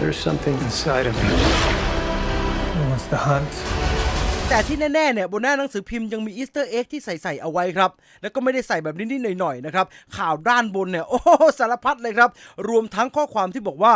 There's something inside of me. He wants to hunt. แต่ที่แน่ๆเนี่ยบนหน้าหนังสือพิมพ์ยังมีอีสเตอร์เอ็กที่ใส่ๆเอาไว้ครับ แล้วก็ไม่ได้ใส่แบบนิดๆหน่อยๆนะครับ ข่าวด้านบนเนี่ย โอ้โหสารพัดเลยครับ รวมทั้งข้อความที่บอกว่า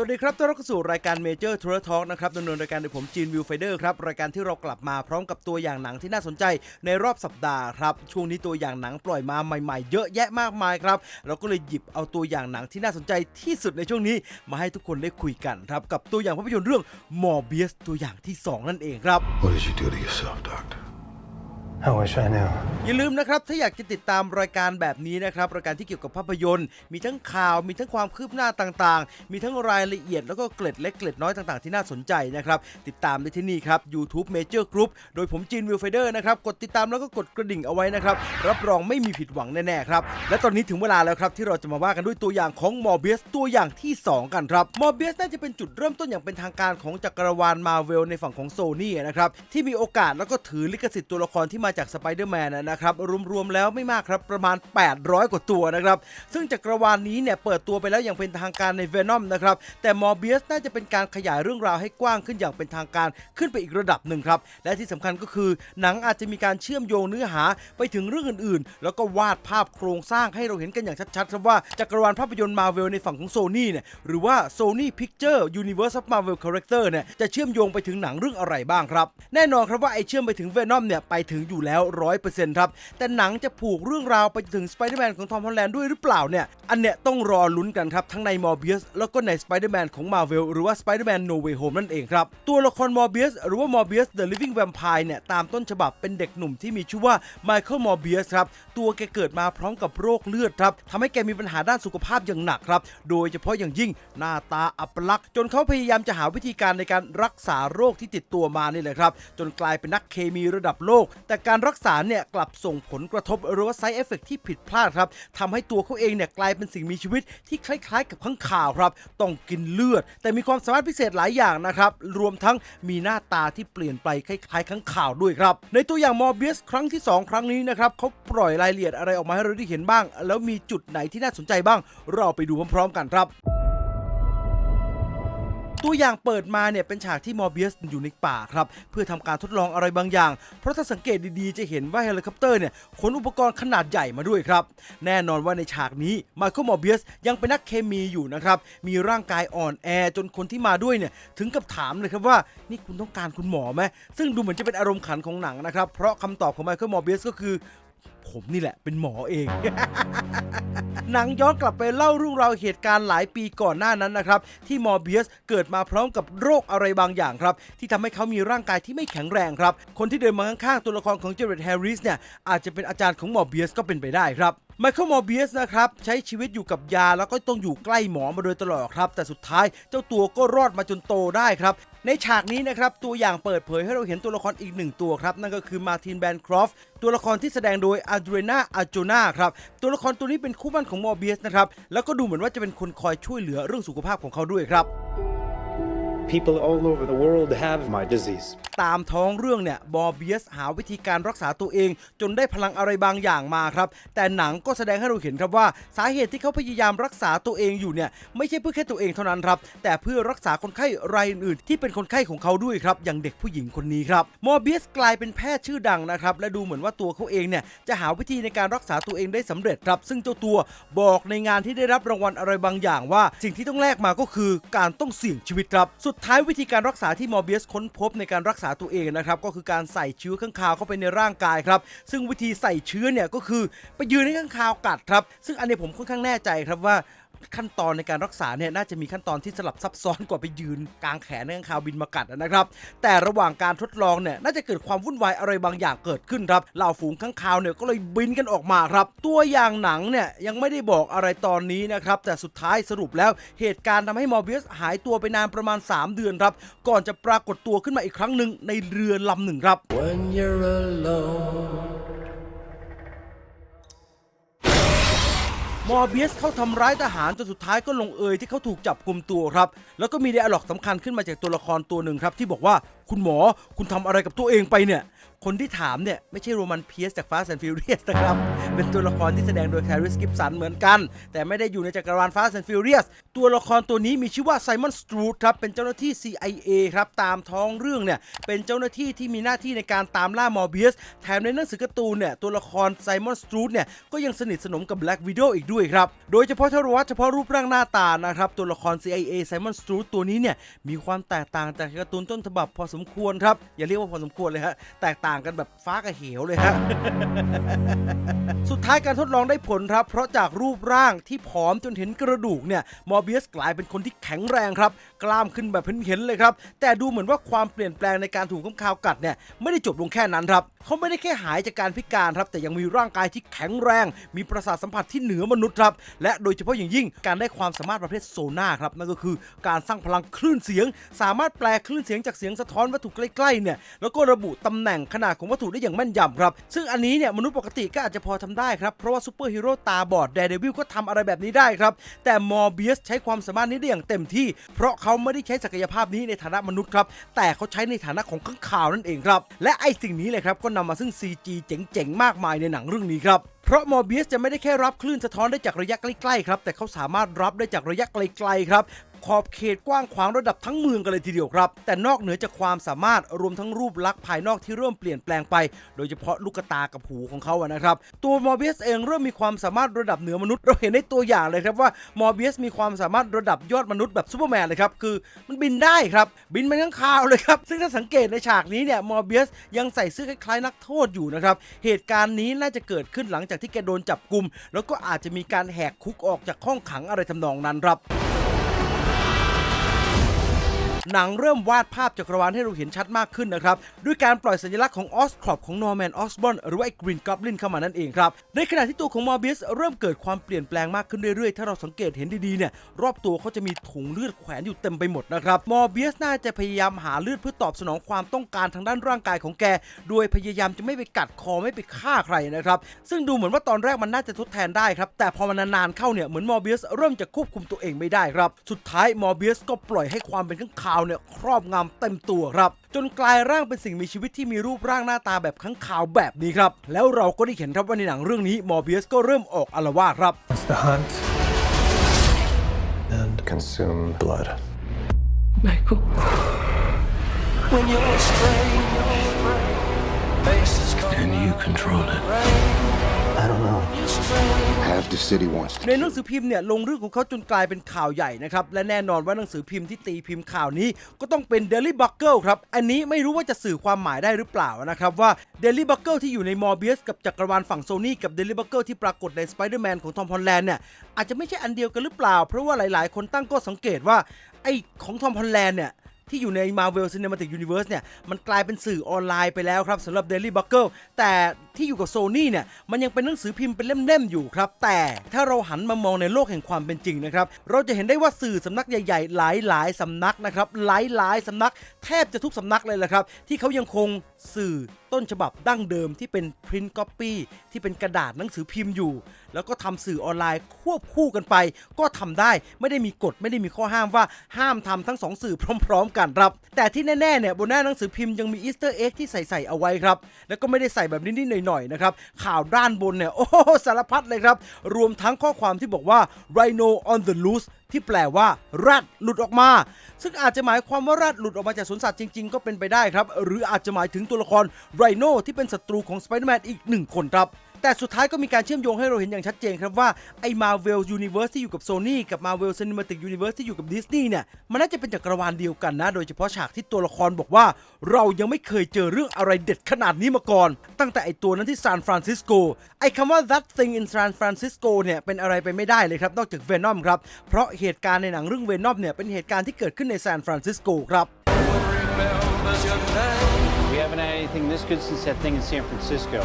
สวัสดีครับ ต้อนรับเข้าสู่รายการเมเจอร์ทัวร์ทอล์กนะครับดำเนินรายการโดยผมจีนวิวไฟเดอร์ครับ รายการที่เรากลับมาพร้อมกับตัวอย่างหนังที่น่าสนใจในรอบสัปดาห์ครับ ช่วงนี้ตัวอย่างหนังปล่อยมาใหม่ๆ เยอะแยะมากมายครับ เราก็เลยหยิบเอาตัวอย่างหนังที่น่าสนใจที่สุดในช่วงนี้ มาให้ทุกคนได้คุยกันครับ กับตัวอย่างภาพยนตร์เรื่องมอร์เบียสตัวอย่างที่ 2 นั่นเองครับ What did you do to yourself, Doctor? I wish I knew. อย่าลืมนะครับถ้าอยากจะติดตามรายการแบบนี้นะครับรายการที่เกี่ยวกับภาพยนตร์ มีทั้งข่าวมีทั้งความคืบหน้าต่างๆ มีทั้งรายละเอียดแล้วก็เกล็ดเล็กเกล็ดน้อยต่างๆที่น่าสนใจนะครับติดตามได้ที่นี่ครับ YouTube Major Group โดยผมจีนวิวไฟเดอร์นะครับกดติดตามแล้วก็กดกระดิ่งเอาไว้นะครับรับรองไม่มีผิดหวังแน่ๆครับและตอนนี้ถึงเวลาแล้วครับที่เราจะมาว่ากันด้วยตัวอย่างของมอร์เบียสตัวอย่างที่ 2 กันครับมอร์เบียสน่าจะเป็นจุดเริ่มต้นอย่างเป็นทางการของจักรวาลมาเวลในฝั่งของโซนี่นะครับที่มีโอกาสแล้วก็ถือลิขสิทธิ์ตัวละครที่มาจากสไปเดอร์แมนนะครับ รวมๆแล้วไม่มากครับ ประมาณ 800 กว่าตัวนะครับ ซึ่งจักรวาลนี้เนี่ยเปิดตัวไปแล้วอย่างเป็นทางการในเวนอมนะครับ แต่มอร์เบียสน่าจะเป็นการขยายเรื่องราวให้กว้างขึ้นอย่างเป็นทางการขึ้นไปอีกระดับหนึ่งครับ และที่สำคัญก็คือ หนังอาจจะมีการเชื่อมโยงเนื้อหาไปถึงเรื่องอื่นๆ แล้วก็วาดภาพโครงสร้างให้เราเห็นกันอย่างชัดๆครับว่าจักรวาลภาพยนตร์มาเวลในฝั่งของโซนี่เนี่ยหรือว่า Sony Picture Universe of Marvel Character เนี่ยจะเชื่อมโยงไปถึงหนังเรื่องอะไรบ้างครับ แน่นอนครับว่าไอเชื่อมไปถึง Venom เนี่ยไปถึงอยู่แล้ว100%ครับ แต่หนังจะผูกเรื่องราวไปถึง Spider-Man ของทอมฮอลแลนด์ด้วยหรือเปล่าเนี่ย อันเนี้ยต้องรอลุ้นกันครับ ทั้งใน Morbius แล้วก็ใน Spider-Man ของ Marvel หรือว่า Spider-Man No Way Home นั่นเองครับ ตัวละคร Morbius หรือว่า Morbius the Living Vampire เนี่ยตามต้นฉบับเป็นเด็กหนุ่มที่มีชื่อว่า Michael Morbius ครับตัวแกเกิดมาพร้อมกับโรคเลือดครับทำให้แกมีปัญหาด้านสุขภาพอย่างหนักครับโดยเฉพาะอย่างยิ่งหน้าตาอัปลักษณ์จนเขาพยายามจะหาวิธีการในการรักษาโรคที่ติดตัวมานี่แหละครับจนกลายเป็นนักเคมีระดับโลก แต่การรักษาเนี่ยกลับส่งผลกระทบหรือว่าไซเอฟเฟกที่ผิดพลาดครับทำให้ตัวเขาเองเนี่ยกลายเป็นสิ่งมีชีวิตที่คล้ายๆ กับข้างข่าวครับ ต้องกินเลือด แต่มีความสามารถพิเศษหลายอย่างนะครับ รวมทั้งมีหน้าตาที่เปลี่ยนไปคล้ายๆข้างข่าวด้วยครับ ในตัวอย่างมอร์เบียสครั้งที่ 2 ครั้งนี้นะครับเขาปล่อยรายละเอียดอะไรออกมาให้เราได้เห็นบ้าง แล้วมีจุดไหนที่น่าสนใจบ้าง เราไปดูพร้อมๆ กันครับ ตัวอย่างเปิดมาเนี่ยเป็นฉากที่มอร์เบียสอยู่ในป่าครับเพื่อทำการทดลองอะไรบางอย่าง เพราะถ้าสังเกตดีๆ จะเห็นว่าเฮลิคอปเตอร์เนี่ยขนอุปกรณ์ขนาดใหญ่มาด้วยครับ แน่นอนว่าในฉากนี้มาเคิลมอร์เบียสยังเป็นนักเคมีอยู่นะครับมีร่างกายอ่อนแอจนคนที่มาด้วยเนี่ยถึงกับถามเลยครับว่านี่คุณต้องการคุณหมอไหมซึ่งดูเหมือนจะเป็นอารมณ์ขันของหนังนะครับเพราะคำตอบของไมเคิลมอร์เบียสก็คือ ผมนี่แหละเป็นหมอเอง หนังย้อนกลับไปเล่าเรื่องราวเหตุการณ์หลายปีก่อนหน้านั้นนะครับที่มอร์เบียสเกิดมาพร้อมกับโรคอะไรบางอย่างครับที่ทำให้เขามีร่างกายที่ไม่แข็งแรงครับคนที่เดินมาข้างๆตัวละครของเจเรตแฮร์ริสเนี่ยอาจจะเป็นอาจารย์ของมอร์เบียสก็เป็นไปได้ครับไมเคิลมอร์เบียสนะครับใช้ชีวิตอยู่กับยาแล้วก็ต้องอยู่ใกล้หมอมาโดยตลอดครับ แต่สุดท้ายเจ้าตัวก็รอดมาจนโตได้ครับ ในฉากนี้นะครับตัวอย่างเปิดเผยให้เราเห็นตัวละครอีกหนึ่งตัวครับนั่นก็คือมาร์ตินแบนครอฟตัวละครที่แสดงโดยอาดรนาอาจูนาครับตัวละครตัวนี้เป็นคู่มั่นของมอร์เบียสนะครับแล้วก็ดูเหมือนว่าจะเป็นคนคอยช่วยเหลือเรื่องสุขภาพของเขาด้วยครับ People all over the world have my disease. ตามท้องเรื่องเนี่ยบอร์เบียสหาวิธีการรักษาตัวเอง จนได้พลังอะไรบางอย่างมาครับ แต่หนังก็แสดงให้เราเห็นครับว่า สาเหตุที่เขาพยายามรักษาตัวเองอยู่เนี่ยไม่ใช่เพื่อแค่ตัวเองเท่านั้นครับ แต่เพื่อรักษาคนไข้รายอื่นๆที่เป็นคนไข้ของเขาด้วยครับ อย่างเด็กผู้หญิงคนนี้ครับมอร์เบียสกลายเป็นแพทย์ชื่อดังนะครับ และดูเหมือนว่าตัวเขาเองเนี่ยจะหาวิธีในการรักษาตัวเองได้สำเร็จครับ ซึ่งเจ้าตัวบอกในงานที่ได้รับรางวัลอะไรบางอย่างว่า สิ่งที่ต้องแลกมาก็คือการต้องเสี่ยงชีวิตครับ สุดท้ายวิธีการรักษาที่มอเบียสค้นพบในการรักษาตัวเองนะครับก็คือการใส่เชื้อข้างคาวเข้าไปในร่างกายครับซึ่งวิธีใส่เชื้อเนี่ยก็คือไปยืนให้ข้างคาวกัดครับซึ่งอันนี้ผมค่อนข้างแน่ใจครับว่า ขั้นตอนในการรักษาเนี่ยน่าจะมีขั้นตอนที่สลับซับซ้อนกว่าไปยืนกลางแขนในข้างคาวบินมากัดนะครับ แต่ระหว่างการทดลองเนี่ยน่าจะเกิดความวุ่นวายอะไรบางอย่างเกิดขึ้นครับเหล่าฝูงข้างคาวเนี่ยก็เลยบินกันออกมาครับ ตัวอย่างหนังเนี่ยยังไม่ได้บอกอะไรตอนนี้นะครับแต่สุดท้ายสรุปแล้วเหตุการณ์ทำให้มอร์เบียสหายตัวไปนานประมาณ 3 เดือนครับ ก่อนจะปรากฏตัวขึ้นมาอีกครั้งหนึ่งในเรือลำหนึ่งครับ When you're alone. มอร์เบียสเข้าทำร้ายทหารจนสุดท้ายก็ลงเอยที่เขาถูกจับกลุ่มตัวครับ แล้วก็มีไดอะล็อกสำคัญขึ้นมาจากตัวละครตัวหนึ่งครับที่บอกว่าคุณหมอคุณทำอะไรกับตัวเองไปเนี่ย คนที่ถามเนี่ย ไม่ใช่โรมันเพียสจาก Fast and Furious นะครับ เป็นตัวละครที่แสดงโดยแคริสกิฟสันเหมือนกัน แต่ไม่ได้อยู่ในจักรวาล Fast and Furious ตัวละครตัวนี้มีชื่อว่าไซมอนสตรูดครับ เป็นเจ้าหน้าที่ CIA ครับ ตามท้องเรื่องเนี่ย เป็นเจ้าหน้าที่ที่มีหน้าที่ในการตามล่ามอร์เบียสแถมในหนังสือการ์ตูนเนี่ยตัวละครไซมอนสตรูดเนี่ยก็ยังสนิทสนมกับ Black Widow อีกด้วยครับโดยเฉพาะถ้าเราวัดเฉพาะรูปร่างหน้าตานะครับตัวละคร CIA ไซมอนสตรูดตัวนี้เนี่ยมีความแตกต่างจากการ์ตูนต้นฉบับพอสมควรครับอย่าเรียกว่าพอสมควรเลยฮะแตกต่างกันแบบฟ้ากับเหวเลยฮะ สุดท้ายการทดลองได้ผลครับ เพราะจากรูปร่างที่ผอมจนเห็นกระดูกเนี่ย มอร์เบียสกลายเป็นคนที่แข็งแรงครับ กล้ามขึ้นแบบเห็นๆเลยครับ แต่ดูเหมือนว่าความเปลี่ยนแปลงในการถูกข้างคาวกัดเนี่ยไม่ได้จบลงแค่นั้นครับ เขาไม่ได้แค่หายจากการพิการครับ แต่ยังมีร่างกายที่แข็งแรง มีประสาทสัมผัสที่เหนือมนุษย์ครับ และโดยเฉพาะอย่างยิ่งการได้ความสามารถประเภทโซน่าครับ นั่นก็คือการสร้างพลังคลื่นเสียง สามารถแปลคลื่นเสียงจากเสียงสะท้อนวัตถุใกล้ๆเนี่ย แล้วก็ระบุตำแหน่งขนาดของวัตถุได้อย่างแม่นยำครับ ซึ่งอันนี้เนี่ยมนุษย์ปกติก็อาจจะพอทำได้ครับ เพราะว่าซูเปอร์ฮีโร่ตาบอดแดร์เดวิลก็ทำอะไรแบบนี้ได้ครับ แต่มอร์เบียสใช้ความสามารถนี้ได้อย่างเต็มที่ เพราะเขาไม่ได้ใช้ศักยภาพนี้ในฐานะมนุษย์ครับ แต่เขาใช้ในฐานะของข้างข่าวนั่นเองครับ และไอสิ่งนี้เลยครับก็นำมาซึ่ง CG เจ๋งๆ มากมายในหนังเรื่องนี้ครับเพราะมอร์เบียสจะไม่ได้แค่รับคลื่นสะท้อนได้จากระยะใกล้ๆครับ แต่เขาสามารถรับได้จากระยะไกลๆครับ ขอบเขตกว้างขวางระดับทั้งเมืองกันเลยทีเดียวครับ แต่นอกเหนือจากความสามารถรวมทั้งรูปลักษณ์ภายนอกที่เริ่มเปลี่ยนแปลงไป โดยเฉพาะลูกตากับหูของเขาอะนะครับ ตัวมอร์เบียสเองเริ่มมีความสามารถระดับเหนือมนุษย์เราเห็นได้ตัวอย่างเลยครับว่ามอร์เบียสมีความสามารถระดับยอดมนุษย์แบบซูเปอร์แมนเลยครับคือมันบินได้ครับบินไปข้างคาวเลยครับซึ่งถ้าสังเกตในฉากนี้เนี่ยมอร์เบียสยังใส่เสื้อคล้ายๆนักโทษอยู่นะครับเหตุการณ์นี้น่าจะเกิดขึ้นหลังจากที่แกโดนจับกลุ่มแล้วก็อาจจะมีการแหกคุกออกจากห้องขังอะไรทำนองนั้นครับ หนังเริ่มวาดภาพจักรวาลให้เราเห็นชัดมากขึ้นนะครับ ด้วยการปล่อยสัญลักษณ์ของออสครอปของนอร์แมนออสบอนหรือไอ้กรีนก o บลินเข้ามานั่นเองครับ ในขณะที่ตัวของมอร์เบียสเริ่มเกิดความเปลี่ยนแปลงมากขึ้นเรื่อยๆ ถ้าเราสังเกตเห็นดีๆเนี่ยรอบตัวเขาจะมีถุงเลือดแขวนอยู่เต็มไปหมดนะครับมอร์เบียสน่าจะพยายามหาเลือดเพื่อตอบสนองความต้องการทางด้านร่างกายของแก โดยพยายามจะไม่ไปกัดคอไม่ไปฆ่าใครนะครับซึ่งดูเหมือนว่าตอนแรกมันน่าจะทดแทนได้ครับแต่พอมันนานๆเข้าเนี่ยเหมือนมอร์เบียสเริ่มจะควบคุมตัวเองไม่ได้ครับสุดท้ายมอร์เบียสก็ปล่อยให้ความเป็นข้างคาวเนี่ยครอบงำเต็มตัวครับจนกลายร่างเป็นสิ่งมีชีวิตที่มีรูปร่างหน้าตาแบบข้างคาวแบบนี้ครับ แล้วเราก็ได้เห็นครับว่าในหนังเรื่องนี้มอร์เบียสก็เริ่มออกอารวาสครับ It's the hunt. And Consume blood. Michael. when you're astray, faces come And you control it. I don't know. The city wants to ในหนังสือพิมพ์เนี่ยลงเรื่องของเขาจนกลายเป็นข่าวใหญ่นะครับ และแน่นอนว่าหนังสือพิมพ์ที่ตีพิมพ์ข่าวนี้ก็ต้องเป็น Daily Bugle ครับ อันนี้ไม่รู้ว่าจะสื่อความหมายได้หรือเปล่านะครับ ว่า Daily Bugle ที่อยู่ใน Morbius กับจักรวาลฝั่งโซนี่กับ Daily Bugle ที่ปรากฏใน Spider-Man ของทอมฮอลแลนด์เนี่ยอาจจะไม่ใช่อันเดียวกันหรือเปล่า เพราะว่าหลาย ๆ คนตั้งข้อสังเกตว่าไอ้ของทอมฮอลแลนด์เนี่ย ที่อยู่ใน Marvel Cinematic Universe เนี่ย มันกลายเป็นสื่อออนไลน์ไปแล้วครับสำหรับ Daily Bugle แต่ที่อยู่กับ Sony เนี่ย มันยังเป็นหนังสือพิมพ์เป็นเล่มๆอยู่ครับ แต่ถ้าเราหันมามองในโลกแห่งความเป็นจริงนะครับ เราจะเห็นได้ว่าสื่อสำนักใหญ่ๆ หลายๆสำนักนะครับหลายๆสำนักแทบจะทุกสำนักเลยแหละครับที่เขายังคงสื่อต้นฉบับดั้งเดิมที่เป็น print copy ที่เป็นกระดาษหนังสือพิมพ์อยู่ แล้วก็ทำสื่อออนไลน์ควบคู่กันไป ก็ทำได้ไม่ได้มีกฎไม่ได้มีข้อห้ามว่าห้ามทำทั้งสองสื่อพร้อม ๆ กันครับ แต่ที่แน่ๆเนี่ยบนหน้าหนังสือพิมพ์ยังมีอีสเตอร์เอ็กที่ใส่ๆเอาไว้ครับ แล้วก็ไม่ได้ใส่แบบนิดๆหน่อยๆนะครับข่าวด้านบนเนี่ยโอ้สารพัดเลยครับรวมทั้งข้อความที่บอกว่า Rhino on the loose ที่แปลว่าแรดหลุดออกมา ซึ่งอาจจะหมายความว่าแรดหลุดออกมาจากสวนสัตว์จริง ๆ ก็เป็นไปได้ครับ หรืออาจจะหมายถึงตัวละครไรโนที่เป็นศัตรูของสไปเดอร์แมนอีกหนึ่งคนครับ แต่สุดท้ายก็มีการเชื่อมโยงให้เราเห็นอย่างชัดเจนครับว่า ไอ้ Marvel Universe ที่อยู่กับ Sony กับ Marvel Cinematic Universe ที่อยู่กับ Disney เนี่ย มันน่าจะเป็นจักรวาลเดียวกันนะ โดยเฉพาะฉากที่ตัวละครบอกว่า เรายังไม่เคยเจอเรื่องอะไรเด็ดขนาดนี้มาก่อน ตั้งแต่ไอ้ตัวนั้นที่ซานฟรานซิสโกไอ้คำว่า that thing in San Francisco เนี่ยเป็นอะไรไปไม่ได้เลยครับนอกจาก Venom ครับเพราะเหตุการณ์ในหนังเรื่อง Venom เนี่ยเป็นเหตุการณ์ที่เกิดขึ้นในซานฟรานซิสโกครับ We haven't had anything this good since that thing in San Francisco.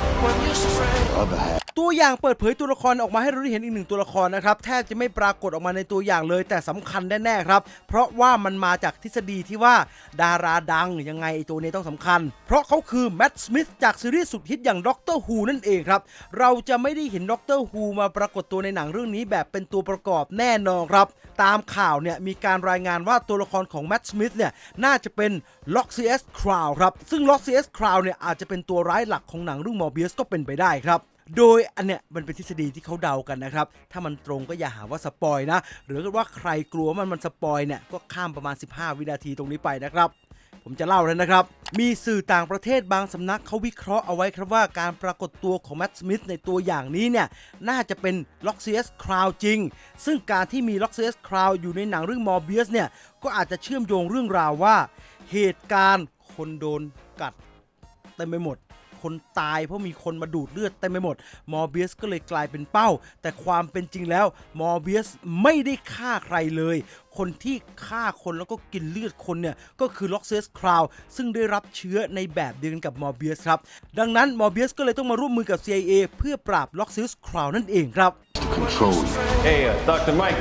ตัวอย่างเปิดเผยตัวละครออกมาให้เราได้เห็นอีกหนึ่งตัวละครนะครับแทบจะไม่ปรากฏออกมาในตัวอย่างเลย แต่สำคัญแน่ๆครับ เพราะว่ามันมาจากทฤษฎีที่ว่าดาราดังยังไงไอ้ตัวนี้ต้องสำคัญ เพราะเขาคือแม t สมิธจากซีรีส์สุดฮิตอย่างด็อกเตอร์ฮูนั่นเองครับ เราจะไม่ได้เห็นด็อกเตอร์ฮูมาปรากฏตัวในหนังเรื่องนี้แบบเป็นตัวประกอบแน่นอนครับ ตามข่าวเนี่ยมีการรายงานว่าตัวละครของแม t สมิธเนี่ยน่าจะเป็นล็อกซีเอสคราวครับซึ่งล็อกซีเอสคราวเนี่ยอาจจะเป็นตัวร้ายหลักของหนังเรื่องมอร์เบียสก็เป็นไปได้ครับ โดยอันเนี้ยมันเป็นทฤษฎีที่เขาเดากันนะครับ ถ้ามันตรงก็อย่าหาว่าสปอยนะ หรือว่าใครกลัวมันมันสปอยเนี่ยก็ข้ามประมาณ 15 วินาทีตรงนี้ไปนะครับผมจะเล่าแล้วนะครับ มีสื่อต่างประเทศบางสำนักเขาวิเคราะห์เอาไว้ครับว่าการปรากฏตัวของแม t สมิธในตัวอย่างนี้เนี่ย น่าจะเป็นล็อกซีเอสคราวจริง ซึ่งการที่มีล็อกซีเอสคราวอยู่ในหนังเรื่องมอร์เบียสเนี่ย ก็อาจจะเชื่อมโยงเรื่องราวว่า เหตุการณ์คนโดนกัด เต็มไปหมด คนตายเพราะมีคนมาดูดเลือดเต็มไปหมด มอร์เบียสก็เลยกลายเป็นเป้า แต่ความเป็นจริงแล้ว มอร์เบียสไม่ได้ฆ่าใครเลย คนที่ฆ่าคนแล้วก็กินเลือดคนเนี่ย ก็คือล็อกเซสคราวซึ่งได้รับเชื้อในแบบเดียวกันกับมอร์เบียสครับ ดังนั้นมอร์เบียสก็เลยต้องมาร่วมมือกับ CIA เพื่อปราบล็อกเซสคราวนั่นเองครับ To control you. Hey, uh, Dr. Mike,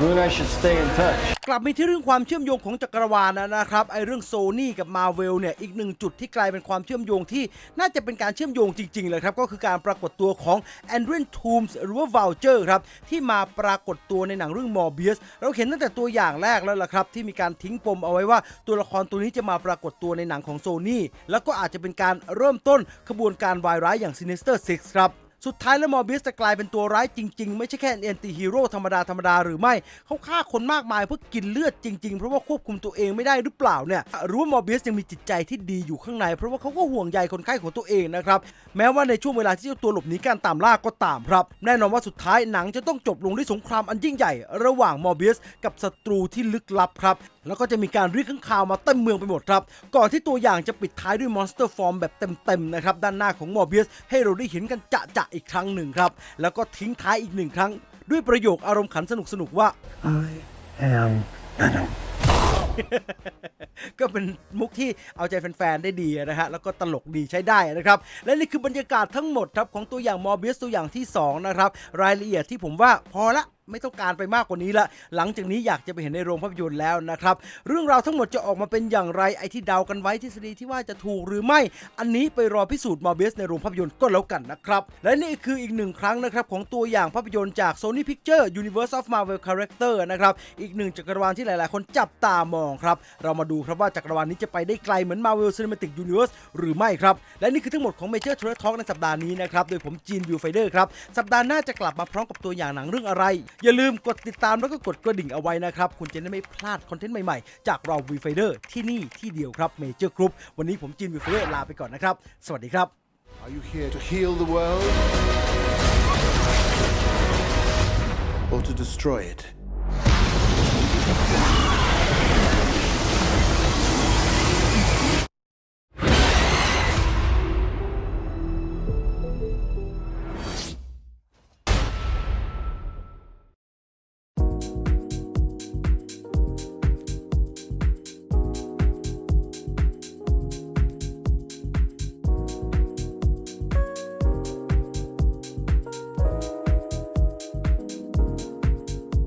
you and I should stay in touch. กลับมาที่เรื่องความเชื่อมโยงของจักรวาลนะครับไอเรื่องโซนี่กับมาเวลเนี่ยอีกหนึ่งจุดที่กลายเป็นความเชื่อมโยงที่น่าจะเป็นการเชื่อมโยงจริงๆเลยครับก็คือการปรากฏตัวของแอนดรินทูมส์หรือว่า v ลเจอร์ครับที่มาปรากฏตัวในหนังเรื่องมอร์เบียสเราเห็นตั้งแต่ตัวอย่างแรกแล้วล่ะครับที่มีการทิ้งปมเอาไว้ว่าตัวละครตัวนี้จะมาปรากฏตัวในหนังของโซนี่แล้วก็อาจจะเป็นการเริ่มต้นขบวนการวายร้ายอย่าง Sinister Six ครับ สุดท้ายแล้วมอร์เบียสจะกลายเป็นตัวร้ายจริง ๆ ไม่ใช่แค่แอนตี้ฮีโร่ธรรมดาธรรมดาหรือไม่ เขาฆ่าคนมากมายเพื่อกินเลือดจริง ๆ เพราะว่าควบคุมตัวเองไม่ได้หรือเปล่าเนี่ยหรือว่ามอร์เบียสยังมีจิตใจที่ดีอยู่ข้างใน เพราะว่าเขาก็ห่วงใยคนไข้ของตัวเองนะครับแม้ว่าในช่วงเวลาที่เจ้าตัวหลบหนีการตามล่าก็ตามครับ แน่นอนว่าสุดท้ายหนังจะต้องจบลงด้วยสงครามอันยิ่งใหญ่ ระหว่างมอร์เบียสกับศัตรูที่ลึกลับครับแล้วก็จะมีการเรียกข้างข่าวมาเต็มเมืองไปหมดครับ ก่อนที่ตัวอย่างจะปิดท้ายด้วยมอนสเตอร์ฟอร์มแบบเต็มๆนะครับ ด้านหน้าของมอร์เบียสให้เราได้เห็นกันจะอีกครั้งหนึ่งครับ แล้วก็ทิ้งท้ายอีกหนึ่งครั้ง ด้วยประโยคอารมณ์ขันสนุกๆว่า I am Venom. ก็เป็นมุกที่เอาใจแฟนๆ ได้ดีนะฮะ แล้วก็ตลกดีใช้ได้นะครับ และนี่คือบรรยากาศทั้งหมดครับของตัวอย่างมอร์เบียสตัวอย่างที่ 2 นะครับ รายละเอียดที่ผมว่าพอละ ไม่ต้องการไปมากกว่านี้ละ หลังจากนี้อยากจะไปเห็นในโรงภาพยนตร์แล้วนะครับ เรื่องราวทั้งหมดจะออกมาเป็นอย่างไรไอที่เดากันไว้ทฤษฎีที่ว่าจะถูกหรือไม่ อันนี้ไปรอพิสูจน์มอร์เบสในโรงภาพยนตร์ก็แล้วกันนะครับ และนี่คืออีกหนึ่งครั้งนะครับของตัวอย่างภาพยนตร์จาก Sony Picture Universe of Marvel Character นะครับ อีกหนึ่งจักรวาลที่หลาย ๆ คนจับตามองครับ เรามาดูครับว่าจักรวาลนี้จะไปได้ไกลเหมือน Marvel Cinematic Universe หรือไม่ครับ และนี่คือทั้งหมดของ Major Trailer Talk ในสัปดาห์นี้นะครับ โดยผมจีนวิวไฟเดอร์ครับ สัปดาห์หน้าจะกลับมาพร้อมกับตัวอย่างหนังเรื่องอะไรอย่าลืมกดติดตามแล้วก็กดกระดิ่งเอาไว้นะครับ คุณจะได้ไม่พลาดคอนเทนต์ใหม่ๆ จากเราวีไฟเดอร์ที่นี่ที่เดียวครับเมเจอร์กรุ๊ปวันนี้ผมจีนวีไฟเดอร์ลาไปก่อนนะครับ สวัสดีครับ Are you here to heal the world or to destroy it?